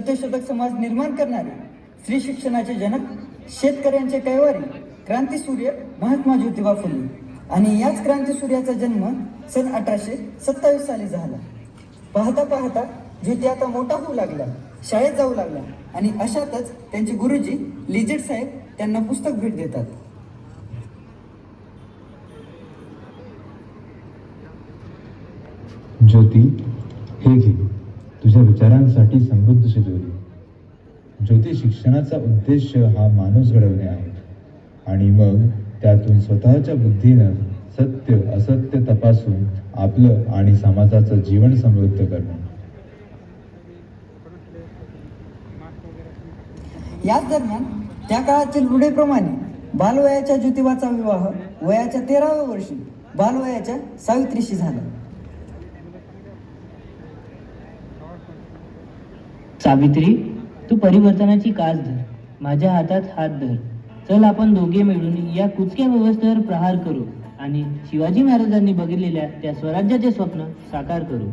सत्यशोधक समाज निर्माण करणारे स्त्री शिक्षणाचे जनक शेतकऱ्यांचे कैवारी क्रांतीसूर्य महात्मा ज्योतिबा फुले. आणि याच क्रांतीसूर्याचा जन्म सन अठराशे सत्तावीस साली झाला. पाहता पाहता ज्योती आता मोठा होऊ लागला शाळेत जाऊ लागला आणि अशातच त्यांचे गुरुजी लिजेट साहेब त्यांना पुस्तक भेट देतात. ज्योती हे घे. तुझ्या विचारांसाठी समृद्ध शिजवली. ज्योतिष शिक्षणाचा उद्देश हा माणूस घडवणे आहे. आणि मग त्यातून स्वतःच्या बुद्धीनं सत्य असत्य तपासून आपलं आणि समाजाचं जीवन समृद्ध करणं. याच दरम्यान त्या काळातील रूढीप्रमाणे बालवयाच्या ज्योतिबाचा विवाह वयाच्या तेराव्या वर्षी बालवयाच्या सावित्रीशी झाला. सावित्री तू परिवर्तनाची कास धर. माझ्या हातात हात धर. चल आपण दोघे मिळून या कुचक्या व्यवस्थेवर प्रहार करू आणि शिवाजी महाराजांनी बघितलेल्या त्या स्वराज्याचे स्वप्न साकार करू.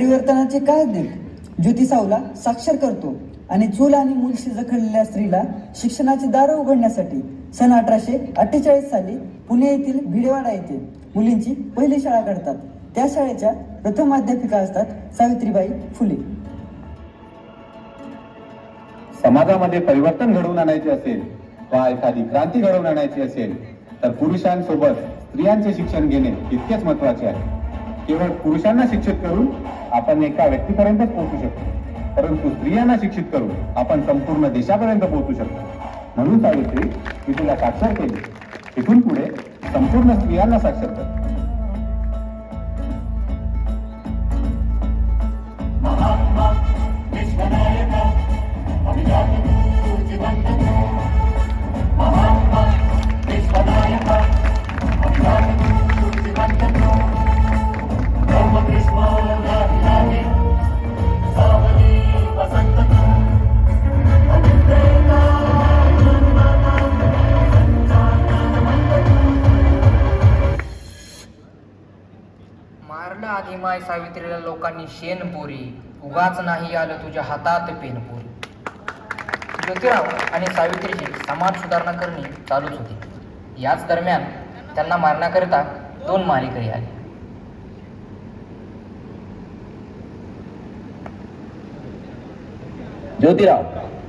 परिवर्तनाचे काय देत ज्योती सावला साक्षर करतो आणि चूल आणि मूलशी जखडलेल्या स्त्रीला शिक्षणाची दारं उघडण्यासाठी सन अठराशे अठ्ठेचाळीस साली पुणे येथील भिडेवाडा येथे मुलींची पहिली शाळा काढतात. त्या शाळेच्या प्रथम अध्यापिका असतात सावित्रीबाई फुले. समाजामध्ये परिवर्तन घडवून आणायचे असेल वा एखादी क्रांती घडवून आणायची असेल तर पुरुषांसोबत स्त्रियांचे शिक्षण घेणे इतकेच महत्त्वाचे आहे. केवळ पुरुषांना शिक्षित करून आपण एका व्यक्तीपर्यंत पोहोचू शकतो. परंतु स्त्रियांना शिक्षित करून आपण संपूर्ण देशापर्यंत पोहोचू शकतो. म्हणून सावित्री मी तुला साक्षर केली. इथून पुढे संपूर्ण स्त्रियांना साक्षर कर. मारलं आधी माय सावित्रीला लोकांनी शेण पोरी उगाच नाही आलं तुझ्या हातात पेन पोरी ज्योतिराव आणि सावित्रीची समाज सुधारणा करणे चालूच होती. याच दरम्यान त्यांना मारण्याकरिता दोन मारेकरी आले. ज्योतिराव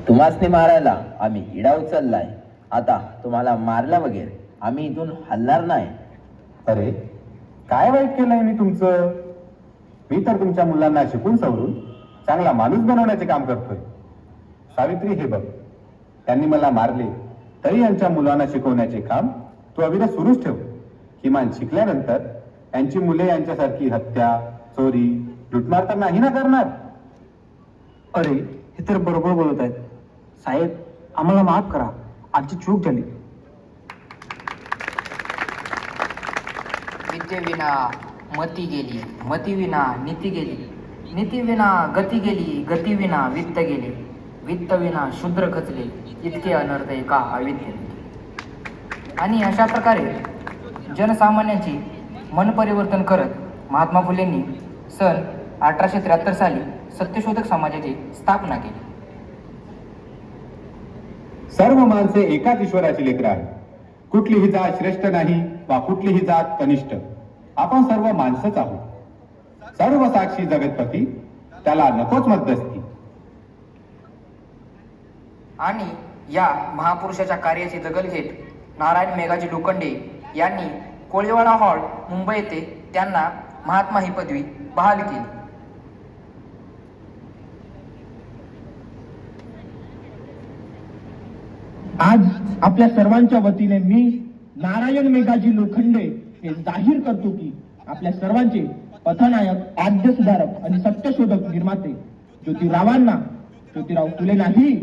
तुम्हासनी मारायला आम्ही इडा उचललाय आता तुम्हाला मारला वगैरे आम्ही इथून हलणार नाही. अरे काय वाईट केलंय मी तुमचं? मी तर तुमच्या मुलांना शिकून सवरून चांगला माणूस बनवण्याचे काम करतोय. सावित्री हे बघ. त्यांनी मला मारले तरी यांच्या मुलांना शिकवण्याचे काम तू अविरत सुरूच ठेव. किमान शिकल्यानंतर यांची मुले यांच्यासारखी हत्या चोरी लुटमार तर नाही ना करणार? अरे हे तर बरोबर बोलत आहेत. साहेब आम्हाला माफ करा. आमची चूक झाली. विद्येविना मती गेली मतीविना नीती गेली नीतीविना गती गेली गतीविना वित्त गेले वित्तविना शूद्र खचले इतके अनर्थ एका अविद्ये आणि अशा प्रकारे जनसामान्यांची मन परिवर्तन करत महात्मा फुलेंनी सन अठराशे त्र्याहत्तर साली सत्यशोधक समाजाची स्थापना केली. सर्व माणसे एकाच ईश्वराची लेकर आहे कुठलीही जात श्रेष्ठ नाही वा कुठलीही जात कनिष्ठ. आपण सर्व माणसंच आहोत. सर्व साक्षी जगतपती त्याला नकोच मध्यस्थी. आणि या महापुरुषाच्या कार्याची दखल घेत नारायण मेघाजी लोखंडे यांनी कोळीवाडा हॉल मुंबई येथे त्यांना महात्मा ही पदवी बहाल केली. आज आपल्या सर्वांच्या वतीने मी नारायण मेघाजी लोखंडे हे जाहीर करतो की आपल्या सर्वांचे पथनायक आद्य सुधारक आणि सत्यशोधक निर्माते ज्योतिरावांना ज्योतिराव फुले नाही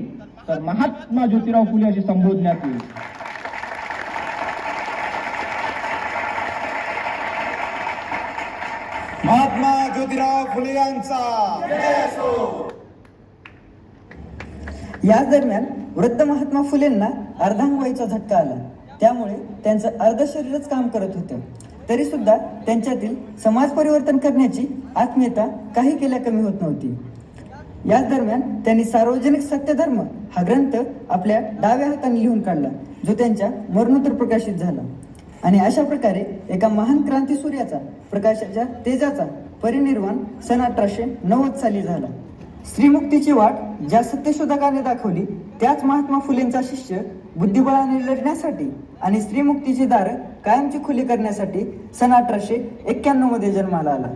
तर महात्मा ज्योतिराव फुले असे संबोधण्यात येईल. महात्मा ज्योतिराव फुले यांचा. याच दरम्यान वृद्ध महात्मा फुलेंना अर्धांगवाईचा झटका आला. त्यामुळे त्यांचं अर्धशरीरच काम करत होतं. तरी सुद्धा त्यांच्यातील समाज परिवर्तन करण्याची आत्मीयता काही केल्या कमी होत नव्हती. याच दरम्यान त्यांनी सार्वजनिक सत्यधर्म हा ग्रंथ आपल्या डाव्या हाताने लिहून काढला जो त्यांच्या मरणोत्तर प्रकाशित झाला. आणि अशा प्रकारे एका महान क्रांती सूर्याचा प्रकाशाच्या तेजाचा परिनिर्वाण सन अठराशे नव्वद साली झाला. श्रीमुक्तीची वाट ज्या सत्यशोधकाने दाखवली त्याच महात्मा फुलेंचा शिष्य बुद्धिबळाने लढण्यासाठी आणि स्त्रीमुक्तीची दारं कायमची खुली करण्यासाठी सन अठराशे एक्क्याण्णवमध्ये जन्माला आला.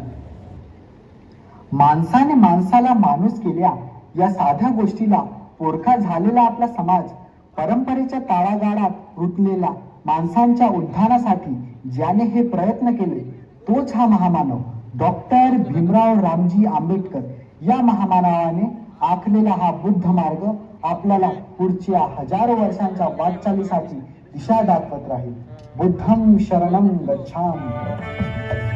माणसाने माणसाला माणूस केल्या या साध्या गोष्टीला पोरखा झालेला आपला समाज परंपरेच्या ताळागाळात रुतलेला माणसांच्या उद्धारासाठी ज्याने हे प्रयत्न केले तोच हा महामानव डॉक्टर भीमराव रामजी आंबेडकर. या महामानवाने आखलेला हा बुद्ध मार्ग आपल्याला पुढच्या हजारो वर्षांच्या वाटचालीसाठी दिशा दाखवत राहील. बुद्धम शरणम गच्छामि.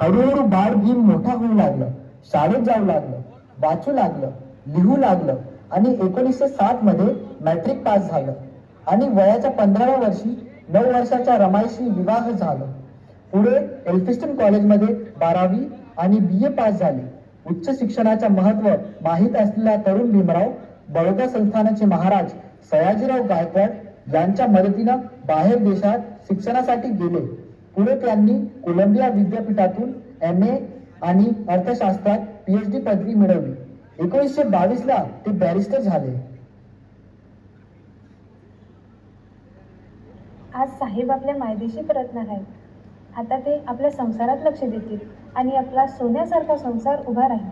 हळूहळू बाळ भीम मोठा होऊ लागलं शाळेत जाऊ लागलं वाचू लागलं लिहू लागलं आणि एकोणीसशे सात मध्ये मॅट्रिक पास झालं. आणि वयाच्या पंधराव्या वर्षी नऊ वर्षाच्या रमाईशी विवाह झाला. पुढे एल्फिस्टन कॉलेजमध्ये बारावी आणि बी ए पास झाले. उच्च शिक्षणाचे महत्त्व माहीत असलेला तरुण भीमराव बडोदा संस्थानाचे महाराज सयाजीराव गायकवाड यांच्या मदतीनं बाहेर देशात शिक्षणासाठी गेले. पुढे त्यांनी कोलंबिया विद्यापीठातून एम ए आणि अर्थशास्त्रात पीएचडी पदवी मिळवली. एकोणीसशे बावीस ला ते बॅरिस्टर झाले. आज साहेब आपल्या मायदेशी परतणार आहेत. आता ते आपल्या संसारात लक्ष देतील आणि आपला सोन्यासारखा संसार उभा राहील.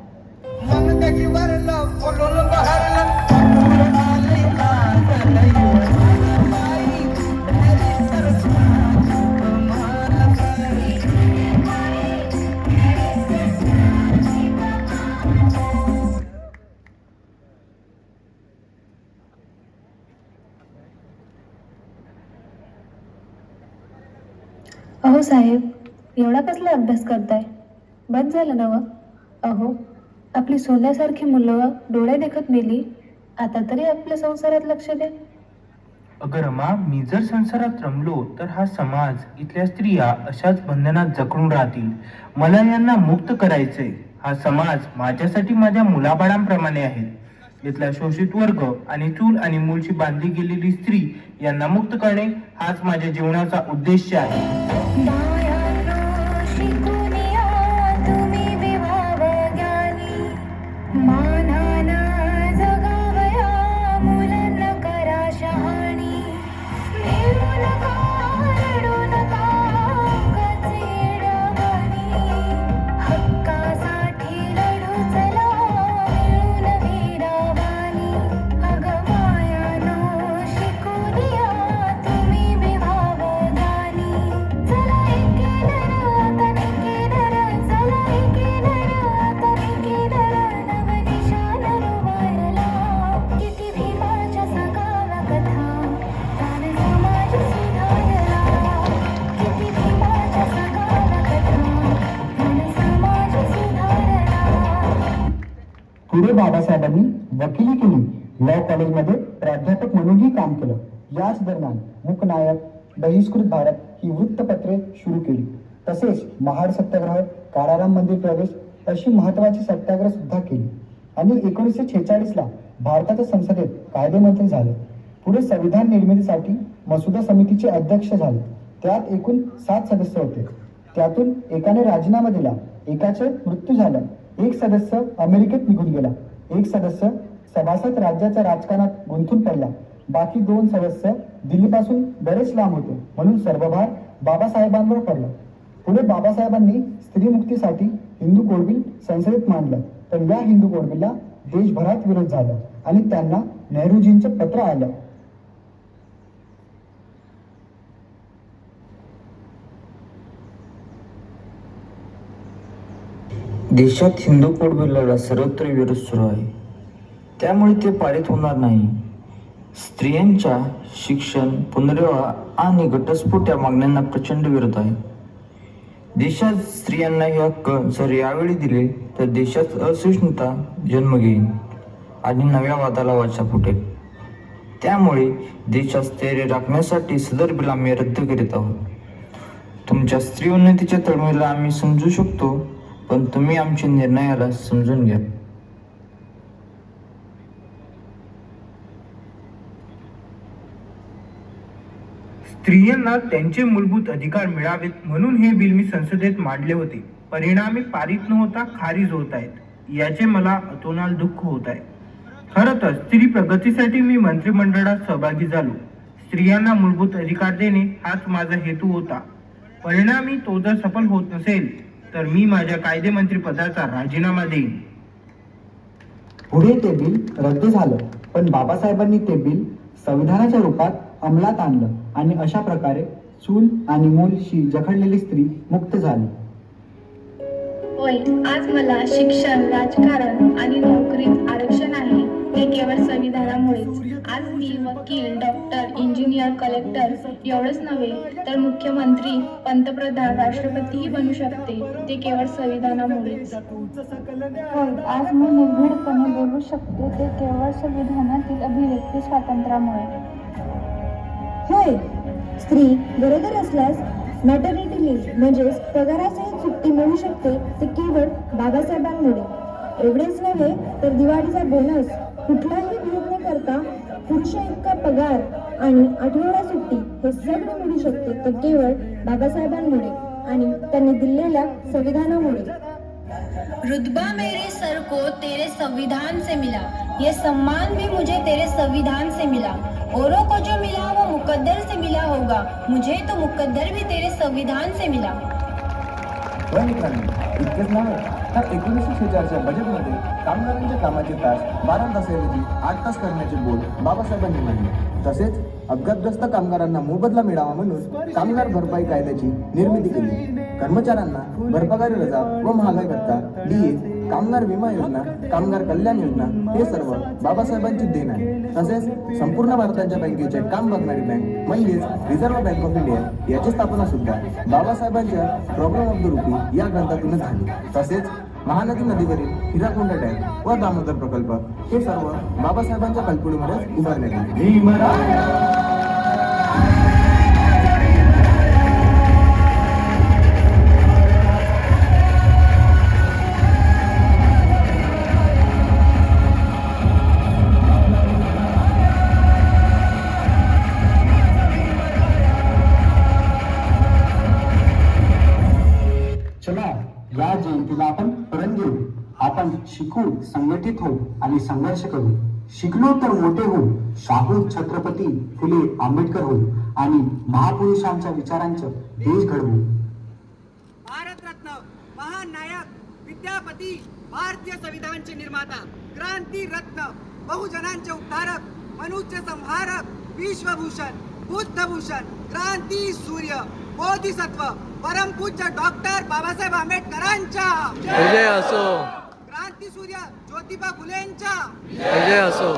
अहो साहेब एवढा कसला अभ्यास करताय? बंद झालं नव अहो आपली सोन्यासारखी मुलं डोळे देखत मेली. आता तरी आपल्या संसारात लक्ष द्या. अगं रमा मी जर संसारात रमलो तर हा समाज इथल्या स्त्रिया अशाच बंधनात जखडून राहतील. मला यांना मुक्त करायचंय. हा समाज माझ्यासाठी माझ्या मुलाबाळांप्रमाणे आहे. इथला शोषित वर्ग आणि चूल आणि मूलशी बांधली गेलेली स्त्री यांना मुक्त करणे हाच माझ्या जीवनाचा उद्देश आहे. Bye. पुढे बाबासाहेबांनी वकिली केली. लॉ कॉलेजमध्ये प्राध्यापक म्हणूनही काम केलं. याच दरम्यान मुकनायक बहिष्कृत भारत ही वृत्तपत्रे सुरू केली. तसेच महाड सत्याग्रह काराराम मंदिर प्रवेश अशी महत्वाची सत्याग्रह सुद्धा केली. आणि एकोणीसशे छेचाळीसला भारताच्या संसदेत कायदेमंत्री झाले. पुढे संविधान निर्मितीसाठी मसुदा समितीचे अध्यक्ष झाले. त्यात एकूण सात सदस्य होते. त्यातून एकाने राजीनामा दिला. एकाचे मृत्यू झाला. एक सदस्य अमेरिकेत निघून गेला. एक सदस्य सभासद राज्याच्या राजकारणात गुंतून पडला. बाकी दोन सदस्य दिल्लीपासून बरेच लांब होते. म्हणून सर्वभार बाबासाहेबांवर पडला. पुढे बाबासाहेबांनी स्त्री मुक्तीसाठी हिंदू कोडबिल संसदेत मांडलं. तर या हिंदू कोडबिलला देशभरात विरोध झाला आणि त्यांना नेहरूजींचं पत्र आलं. देशात हिंदू कोड बिल्लाला सर्वत्र विरोध सुरू आहे. त्यामुळे ते पारित होणार नाही. स्त्रियांच्या शिक्षण पुनर्विवाह आणि घटस्फोट या मागण्यांना प्रचंड विरोध आहे. देशात स्त्रियांना हे हक्क जर यावेळी दिले तर देशात असहिष्णुता जन्म घेईल आणि नव्या वादाला वाचा फुटेल. त्यामुळे देशात स्थैर्य राखण्यासाठी सदर बिल आम्ही रद्द करीत आहोत. तुमच्या स्त्री उन्नतीच्या तळमळीला आम्ही समजू शकतो. पण तुम्ही आमच्या निर्णयाला समजून घ्या. स्त्रियांना त्यांचे मूलभूत अधिकार मिळावेत म्हणून हे बिल मी संसदेत मांडले होते. परिणामी पारित न होता खारिज होत आहेत. याचे मला अतोनाल दुःख होत आहे. खरंतर स्त्री प्रगतीसाठी मी मंत्रिमंडळात सहभागी झालो. स्त्रियांना मूलभूत अधिकार देणे हाच माझा हेतू होता. परिणामी तो जर सफल होत नसेल तर मी माझ्या कायदेमंत्री पदाचा राजीनामा देईन. पुढे ते बिल रद्द झालं पण बाबासाहेबांनी ते बिल संविधानाच्या रूपात अंमलात आणलं आणि अशा प्रकारे चूल आणि मूलशी जखडलेली स्त्री मुक्त झाली. होय आज मला शिक्षण राजकारण आणि नोकरीत आरक्षण ते केवळ संविधानामुळेच. आज मी वकील डॉक्टर इंजिनियर कलेक्टर एवढंच नव्हे तर मुख्यमंत्री पंतप्रधान राष्ट्रपतीही बनू शकते. ते केवळ संविधानामुळेच. होय आज मी निर्भीडपणे बोलू शकते ते केवळ संविधानातील अभिव्यक्ती स्वातंत्र्यामुळे. होय. स्त्री गरोदर असल्यास मॅटर्निटी लिव्ह म्हणजेच पगारासहित सुट्टी मिळू शकते ते केवळ बाबासाहेबांमुळे. एवढेच नव्हे तर दिवाळीचा बोनस कुठलाही भेद न करता पुरुषा इतका पगार आणि आठवडा सुट्टी हे सगळं मिळू शकते. तो केवळ बाबासाहेबांमुळे आणि त्यांनी दिलेल्या संविधानामुळे. रुतबा मेरे सर को तेरे संविधान से मिला. ये सम्मान भी मुझे तेरे संविधान से मिला. औरों को जो मिला वो मुकद्दर से मिला होगा. मुझे तो मुकद्दर भी तेरे संविधान से मिला. होय मित्रांनो इतकेच नव्हे तर एकोणीसशे शेहेचाळच्या बजेटमध्ये कामगारांच्या कामाचे तास बारा तासाऐवजी आठ तास करण्याचे बोल बाबासाहेबांनी मांडले. तसेच अपघातग्रस्त कामगारांना मोबदला मिळावा म्हणून कामगार भरपाई कायद्याची निर्मिती केली. कर्मचाऱ्यांना भरपगारी रजा व महागाई भत्ता डीए कामगार विमा योजना कामगार कल्याण योजना हे सर्व बाबासाहेबांची देण आहे. तसेच संपूर्ण भारताच्या बँकेचे काम बघणारी बँक म्हणजेच रिझर्व्ह बँक ऑफ इंडिया याची स्थापना सुद्धा बाबासाहेबांच्या प्रॉब्लेम ऑफ द रुपी या ग्रंथातूनच झाली. तसेच महानदी नदीवरील हिराकुंड डॅम व दामोदर प्रकल्प हे सर्व बाबासाहेबांच्या कल्पनेमध्येच उभारण्यात आले. संघटित हो आणि संघर्ष करू शिकलो तर मोठे हो शाहू छत्रपती फुले आंबेडकर हो आणि महापुरुषांच्या विचारांचं देश घडवू भारतरत्न महान नायक विद्यापती भारतीय संविधानचे निर्माता क्रांती रत्न बहुजनांचे उद्धारक मनुष्य संहारक विश्वभूषण बुद्धभूषण क्रांती सूर्य बोधिसत्व परमपूज्य डॉक्टर बाबासाहेब आंबेडकरांच्या. असो. क्रांती सूर्य ज्योतिबा फुले यांच्या विजय असो.